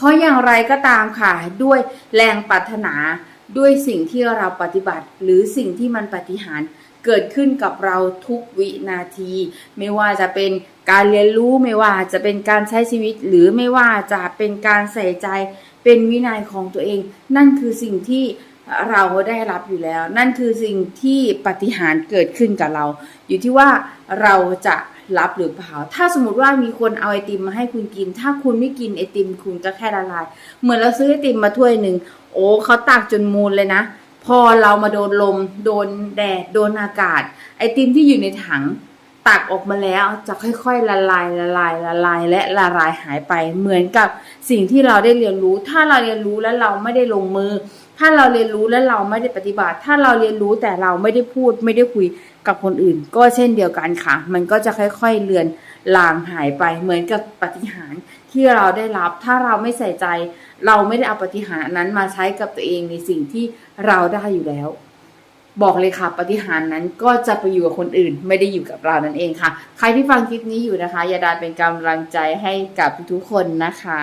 เพราะอย่างไรก็ตามค่ะ ด้วยแรงปรารถนาด้วยสิ่งที่เราปฏิบัติ หรือสิ่งที่มันปฏิหารเกิดขึ้นกับเราทุกวินาที ไม่ว่าจะเป็นการเรียนรู้ไม่ว่าจะเป็นการใช้ชีวิต หรือไม่ว่าจะเป็นการใส่ใจเป็นวินัยของตัวเอง นั่นคือสิ่งที่เราได้รับอยู่แล้ว นั่นคือสิ่งที่ปฏิหารเกิดขึ้นกับเรา อยู่ที่ว่าเราจะ รับหรือเปล่า ถ้าสมมติว่ามีคนเอาไอติมมาให้คุณกิน ถ้าคุณไม่กินไอติมคุณก็แค่ละลาย เหมือนเราซื้อไอติมมาถ้วยหนึ่ง โอ้เขาตากจนมูลเลยนะ พอเรามาโดนลม โดนแดด โดนอากาศ ไอติมที่อยู่ในถัง ตักออกมาแล้วจะค่อยๆละลายละลายละลายและละลายหายไป เหมือนกับสิ่งที่เราได้เรียนรู้ ถ้าเราเรียนรู้แล้วเราไม่ได้ลงมือ ถ้าเราเรียนรู้แล้วเราไม่ได้ปฏิบัติ ถ้าเราเรียนรู้แต่เราไม่ได้พูด ไม่ได้คุยกับคนอื่น ก็เช่นเดียวกันค่ะ มันก็จะค่อยๆเลือนลางหายไป เหมือนกับปฏิหารที่เราได้รับ ถ้าเราไม่ใส่ใจ เราไม่ได้เอาปฏิหารนั้นมาใช้กับตัวเองในสิ่งที่เราได้อยู่แล้ว บอกเลยค่ะปฏิหารนั้นก็จะไปอยู่กับคนอื่น ไม่ได้อยู่กับเรานั่นเองค่ะ ใครที่ฟังคลิปนี้อยู่นะคะ อย่าดาเป็นกำลังใจให้กับทุกๆคนนะคะ